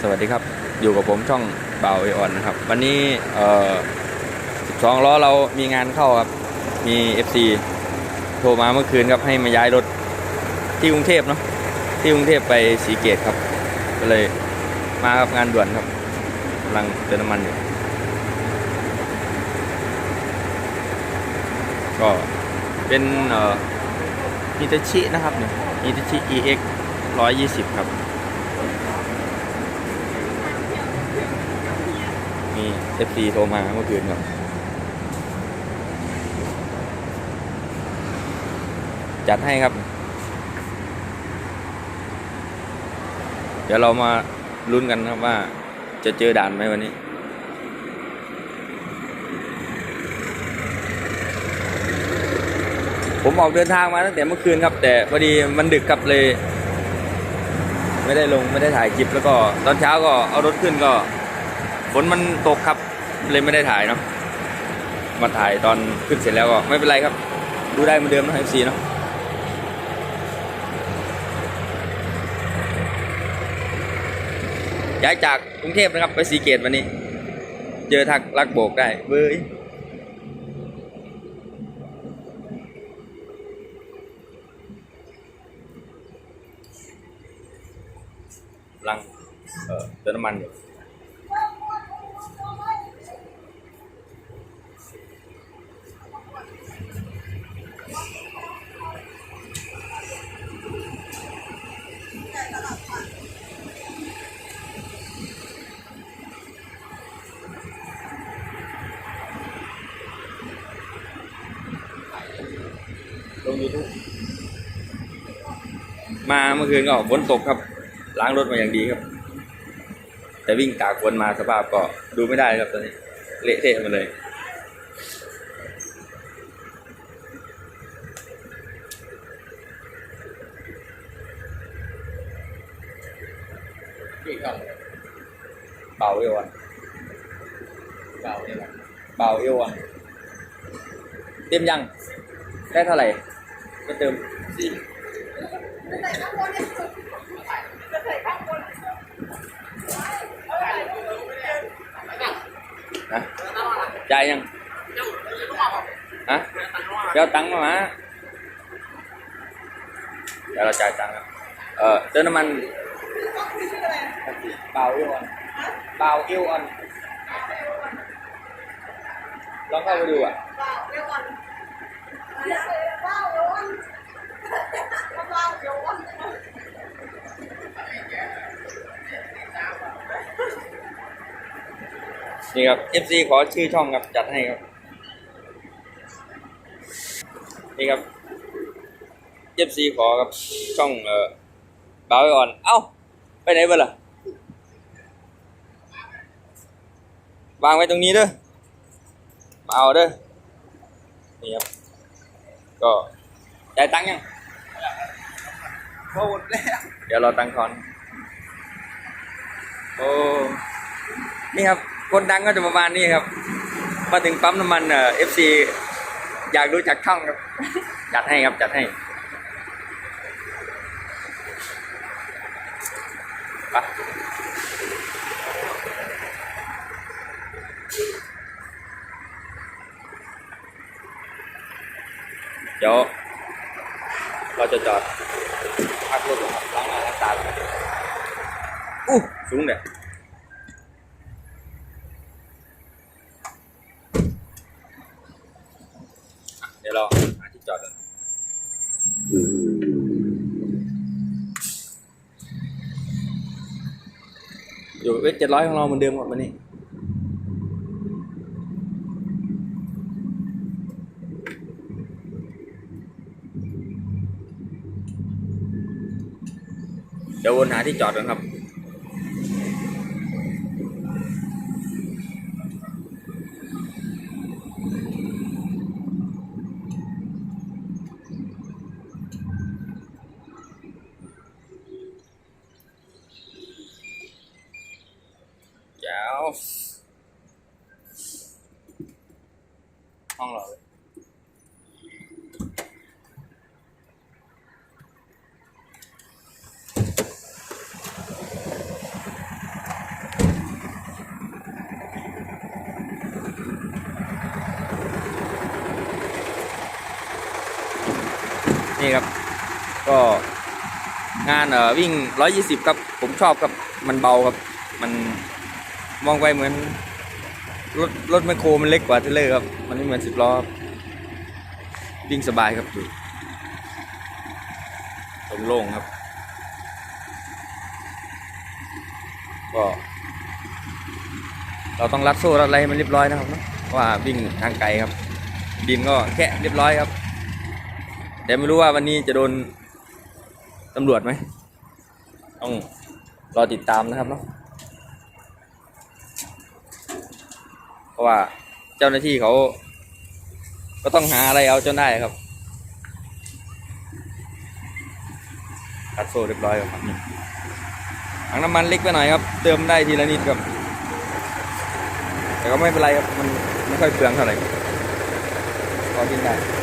สวัสดีครับ อยู่กับผมช่องเบาเอออนนะครับ วันนี้เอ่อ12ล้อเรามีงานเข้าครับ มี FC โทรมาเมื่อคืนครับให้มาย้ายรถที่กรุงเทพเนาะที่กรุงเทพไปสีเกตครับ ก็เลยมาครับงานด่วนครับกำลังเติมน้ำมันอยู่ ก็เป็นเอ่อฮิตาชินะครับเนี่ยฮิตาชิ EX 120 ครับ มี FC โทรมาเมื่อคืนครับจัดให้ครับ เดี๋ยวเรามาลุ้นกันครับว่าจะเจอด่านไหมวันนี้ ผมออกเดินทางมาตั้งแต่เมื่อคืนครับ แต่พอดีมันดึกครับเลย ไม่ได้ลงไม่ได้ถ่ายคลิปแล้วก็ตอนเช้าก็เอารถขึ้นก็ ฝนมันตกครับเลยไม่ได้ถ่ายเนาะมาถ่ายตอนขึ้นเสร็จแล้วก็ไม่เป็นไรครับ ดูได้เหมือนเดิมนะ FC เนาะย้ายจากกรุงเทพนะครับไปสีเกตวันนี้ เจอทักลักโบกได้เบ้ยลังเออเติมน้ำมันอยู่ มาเมื่อคืนก็ฝนตกครับ ล้างรถมาอย่างดีครับ แต่วิ่งตากฝนมาสภาพก็ดูไม่ได้ครับตอนนี้ เละเทะหมาเลยกี่กล่องเบาเอวอะเก่าเนี่ยนะเบาเอวอะเต็มยัง ได้เท่าไหร่ ก็เติมสี่ใส่ข้างบนจะใส่ข้างบนนะจ่ายยังฮะเจ้าตังค์มาเดี๋ยวเราจ่ายตังค์ครับเออเติมน้ำมันเบาอิวออนเบาอิวออนลองเข้าไปดูอะเบาอิวออน นี่ครับ FC ขอชื่อช่องครับจัดให้ครับ นี่ครับ FC ขอครับช่องเอ่อบาวไว้อ่อน เอ้า ไปไหนเบ่ล่ะวางไว้ตรงนี้เด้อมาเอาเด้อนี่ครับ ก็จ่ายตังค์ยังโคตรแล้วเดี๋ยวเราตังค์ทอนโอ้นี่ครับคนดังก็จะประมาณนี้ครับ มาถึงปั๊มน้ำมันเอ่อฟซีอยากรู้จักช่องครับ จัดให้ครับจัดให้ไป เดี๋ยว เราจะจอดพักรถก่อนครับล้างหน้าล้างตาก่อนอู้สูงเลยเดี๋ยวเราหาที่จอดกันอยู่เวทเจ็ดร้อยของเราเหมือนเดิมหมดวันนี้ เดี๋ยววนหาที่จอดกันครับแจ๋วห้องเราเลย นี่ครับ ก็งานเอ่อวิ่ง 120 ครับ ผมชอบครับ มันเบาครับ มันมองไปเหมือน รถรถแมคโครมันเล็กกว่าเทเลอร์ครับ มันไม่เหมือนสิบล้อครับวิ่งสบายครับดูโล่งครับ ก็ เราต้องรัดโซ่รัดอะไรให้มันเรียบร้อยนะครับเนาะว่าวิ่งทางไกลครับ ดินก็แค่เรียบร้อยครับ แต่ไม่รู้ว่าวันนี้จะโดนตำรวจไหมต้องรอติดตามนะครับเนาะเพราะว่าเจ้าหน้าที่เขาก็ต้องหาอะไรเอาจนได้ครับตัดโซ่เรียบร้อยครับถังน้ำมันเล็กไปหน่อยครับ เติมได้ทีละนิดครับ แต่ก็ไม่เป็นไรครับ มันไม่ค่อยเปลืองเท่าไหร่พอกินได้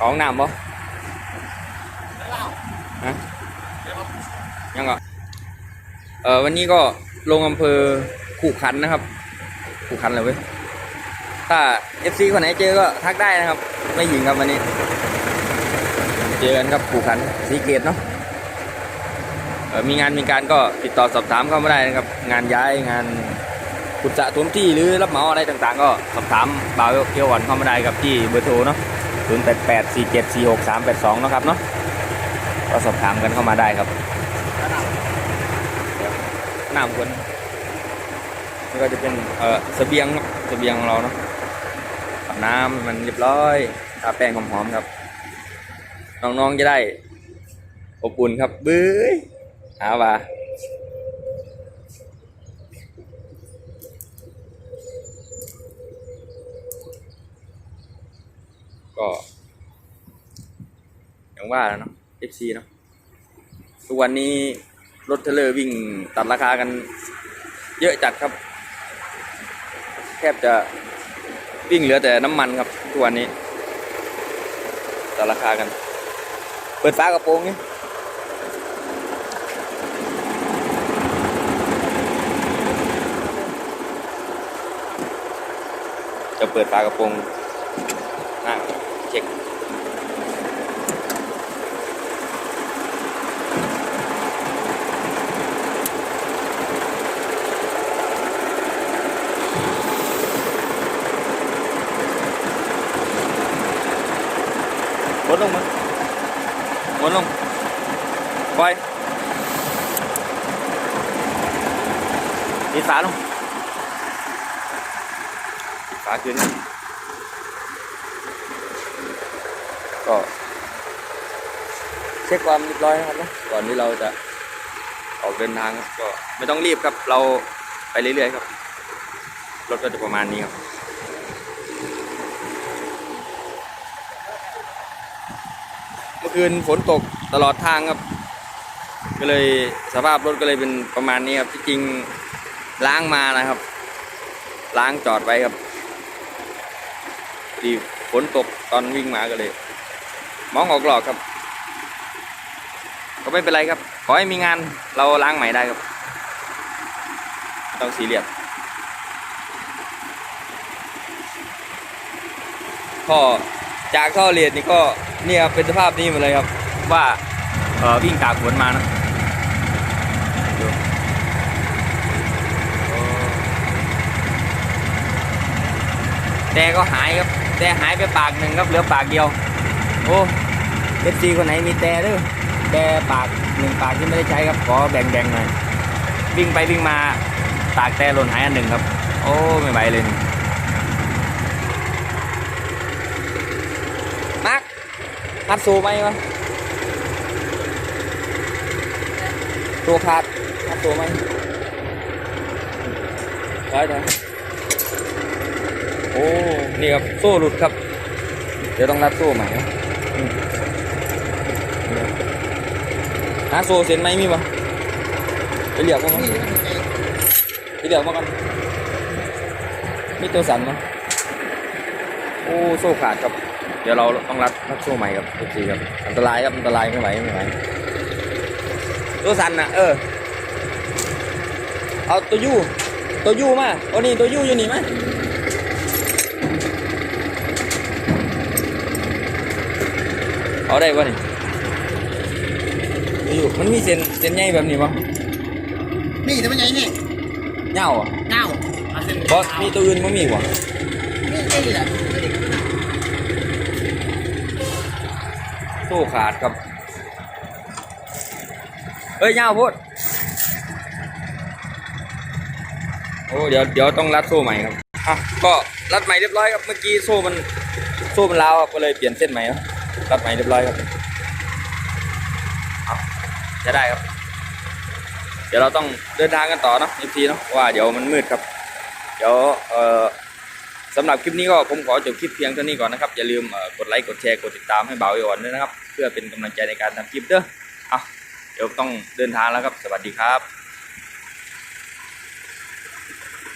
ของน้ำปะฮะยังเหรอเออวันนี้ก็ลงอำเภอขู่ขันนะครับ ขู่ขันเลยเว้ย ถ้า FC คนไหนเจอก็ทักได้นะครับ ไม่หญิงครับวันนี้ เจอกันครับขู่ขันสีเกตเนาะมีงานมีการก็ติดต่อสอบถามเข้ามาได้นะครับ งานย้ายงานขุดสระถมที่หรือรับเหมาอะไรต่างๆ ก็สอบถามบ่าวเกียวหวันเข้ามาได้ครับที่เบอร์โทรเนาะ 0 8 8 4 7 4 6 3 8 2นะครับเนาะก็สอบถามกันเข้ามาได้ครับน้ำคนนี่ก็จะเป็นเออสเบียงครับเบียงของเราเนาะน้ำมันเรียบร้อยทาแป้งหอมๆครับ น้องๆจะได้อบอุ่นครับบื้อหาว่า ก็อย่างว่าแล้วเนาะ FC เนาะทุกวันนี้รถเทเลอร์วิ่งตัดราคากันเยอะจัดครับ แทบจะวิ่งเหลือแต่น้ำมันครับทุกวันนี้ตัดราคากัน เปิดฝากระโปรงนี่จะเปิดฝากระโปรงหน้าเช็ค Bốn lông mà Bốn lông Quay Đi phá luôn Phá ขึ้นก็เช็คความเรียบร้อยนะครับเนอะก่อนที่เราจะออกเดินทางครับก็ไม่ต้องรีบครับเราไปเรื่อยๆครับรถก็จะประมาณนี้ครับ เมื่อ คืนฝนตกตลอดทางครับ ก็เลยสภาพรถก็เลยเป็นประมาณนี้ครับที่จริงล้างมานะครับ ล้างจอดไว้ครับดีฝนตกตอนวิ่งมาก็เลย มองออกหลอกครับ ก็ไม่เป็นไรครับ ขอให้มีงานเราล้างใหม่ได้ครับต้องซีเรียสพ่อจากท่อเรียนนี่ก็ เนี่ยครับเป็นสภาพนี้หมาเลยครับ ว่าเออวิ่งตากฝนมานะดูโอ้แต่ก็หายครับ แต่หายไปปากหนึ่งครับเหลือปากเดียว โอ้เอฟซีคนไหนมีแต่ด้วยแต่ปากหนึ่งปากที่ไม่ได้ใช้ครับขอแบ่งๆหน่อยวิ่งไปวิ่งมาตากแต่หล่นหายอันหนึ่งครับ โอ้ไม่ไหวเลยนี่ มาร์ค มัดสูไหมวะตัวขาดมัดสูไหมร้อยนะโอ้ นี่ครับโซ่หลุดครับ เดี๋ยวต้องรัดโซ่ใหม่ครับอืมหาโซ่เส้นไหมมีปะไปเหลียกมั้งไปเหลียกมากันมีตัวสั่นมั้งโอ้ โซ่ขาดครับ เดี๋ยวเราต้องรัดรัดโซ่ใหม่ครับโอเคครับอันตรายครับอันตรายไม่ไหวไม่ไหวตัวสันนะเออ เอาตัวยูตัวยูมาโอ้นี่ตัวยูอยู่นี่มาเอาได้ปะนี่ตัวยูมันมีเส้นเส้นใหญ่แบบนี้ปะนี่แต่มันใหญ่นี่เงาอะเน่าเอาเส้นเพราะมีตัวอื่นมันมีวะนี่นี่แหละ โซ่ขาดครับ เอ้ยเงาโพดโอ้เดี๋ยวเดี๋ยวต้องรัดโซ่ใหม่ครับอะก็รัดใหม่เรียบร้อยครับเมื่อกี้โซ่มันโซ่มันลาวครับก็เลยเปลี่ยนเส้นใหม่ครับรัดใหม่เรียบร้อยครับจะได้ครับ เดี๋ยวเราต้องเดินทางกันต่อเนาะ FT เนาะว่าเดี๋ยวมันมืดครับ เดี๋ยวเอ่อ สำหรับคลิปนี้ก็ผมขอจบคลิปเพียงเท่านี้ก่อนนะครับ อย่าลืมกดไลค์กดแชร์กดติดตามให้บ่าวอ่อนด้วยนะครับ เพื่อเป็นกำลังใจในการทำคลิปเด้อเอาเดี๋ยวต้องเดินทางแล้วครับ สวัสดีครับ